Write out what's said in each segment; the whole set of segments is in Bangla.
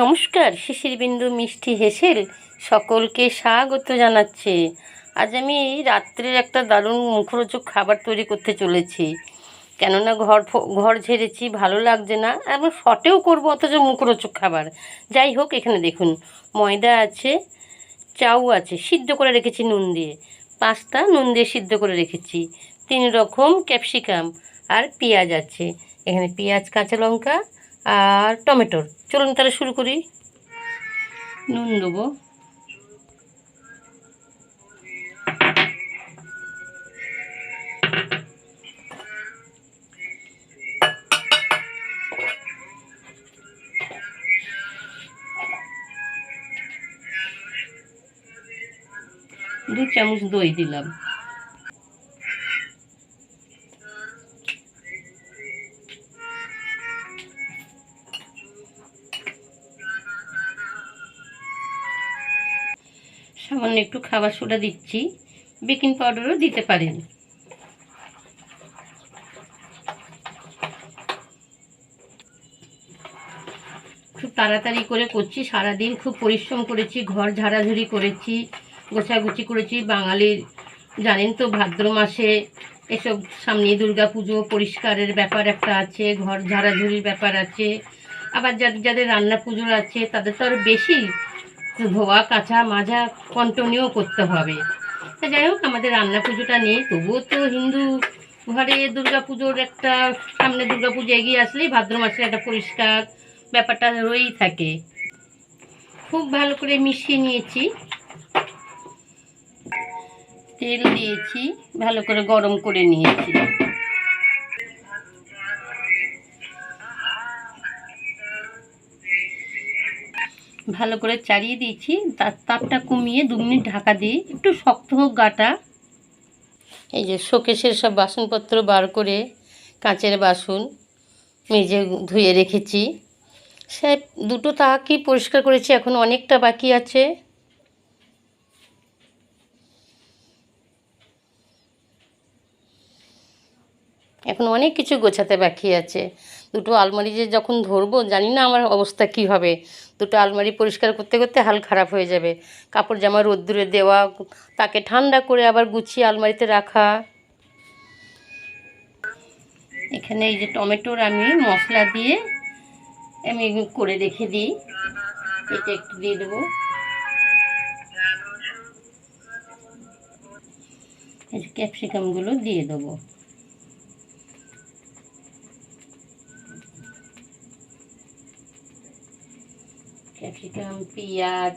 নমস্কার শিশির বিন্দু মিষ্টি হেসেল সকলকে স্বাগত জানাচ্ছে। আজ আমি রাত্রের একটা দারুণ মুখরোচক খাবার তৈরি করতে চলেছি। কেননা ঘর ঘর ঝেড়েছি, ভালো লাগছে না, এবং শটেও করব অথচ মুখরোচক খাবার। যাই হোক, এখানে দেখুন, ময়দা আছে, চাউ আছে, সিদ্ধ করে রেখেছি নুন দিয়ে। পাস্তা নুন দিয়ে সিদ্ধ করে রেখেছি। তিন রকম ক্যাপসিকাম আর পেঁয়াজ আছে। এখানে পেঁয়াজ, কাঁচা লঙ্কা আর টমেটোর। চলুন তাহলে শুরু করি। নুন দেবো। দু চামচ দই দিলাম। সামান্য একটু খাবার সোডা দিচ্ছি, বেকিং পাউডারও দিতে পারেন। খুব তাড়াতাড়ি করে করছি, সারাদিন খুব পরিশ্রম করেছি, ঘর ঝাড়াঝুড়ি করেছি, গোছাগুছি করেছি। বাঙালির, জানেন তো, ভাদ্র মাসে এসব সামনে দুর্গা পুজো পরিষ্কারের ব্যাপার একটা আছে, ঘর ঝাড়াঝুড়ির ব্যাপার আছে। আবার যাদের যাদের রান্না পুজোর আছে, তাদের তো আরও বেশি ধোয়া, কাঁচা, মাজা কন্টিনিউ করতে হবে। তা যাই হোক, আমাদের রান্না পুজোটা নেই, তবুও তো হিন্দু ঘরে দুর্গা পুজোর একটা সামনে দুর্গা পুজো এগিয়ে আসলেই ভাদ্র মাসের একটা পরিষ্কার ব্যাপারটা রয়েই থাকে। খুব ভালো করে মিশিয়ে নিয়েছি। তেল দিয়েছি, ভালো করে গরম করে নিয়েছি। ভালো করে চাড়িয়ে দিয়েছি। তার তাপটা কমিয়ে দু মিনিট ঢাকা দিয়ে একটু শক্ত হোক গাটা। এই যে শোকেশের সব বাসনপত্র বার করে কাঁচের বাসন মেজে ধুয়ে রেখেছি। সে দুটো তাকই পরিষ্কার করেছি, এখন অনেকটা বাকি আছে। এখন অনেক কিছু গোছাতে বাকি আছে। দুটো আলমারি যে যখন ধরবো, জানি না আমার অবস্থা কী হবে। দুটো আলমারি পরিষ্কার করতে করতে হাল খারাপ হয়ে যাবে। কাপড় জামা রোদ্দুরে দেওয়া, তাকে ঠান্ডা করে আবার গুছিয়ে আলমারিতে রাখা। এখানে এই যে টমেটোর আমি মশলা দিয়ে আমি করে রেখে দিই। এটা একটু দিয়ে দেবো। ক্যাপসিকামগুলো দিয়ে দেবো। ক্যাপসিকাম পেঁয়াজ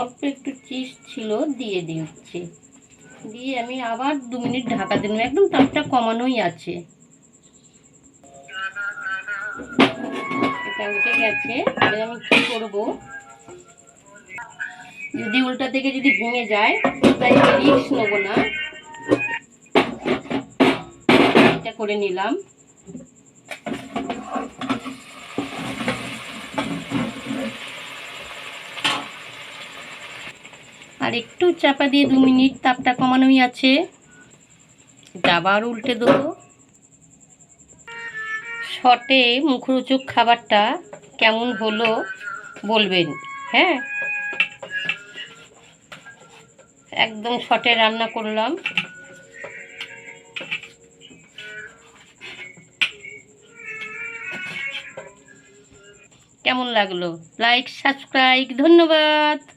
অল্প একটু চিজ ছিল, দিয়ে দিচ্ছি। দিয়ে আমি আবার দু মিনিট ঢাকা দিলাম একদম তাপটা কমানোই আছে। এটা উঠে গেছে এবার আমি কী করব? যদি উল্টা থেকে যদি ভেঙে যায় তাই রিক্স নেব না। এটা করে নিলাম। আর একটু চাপা দিয়ে দু মিনিট, তাপটা কমানোই আছে। আবার উল্টে দেবো। শটে মুখরোচক খাবারটা কেমন হলো বলবেন হ্যাঁ? একদম শটে রান্না করলাম। কেমন লাগল? লাইক, সাবস্ক্রাইব, ধন্যবাদ।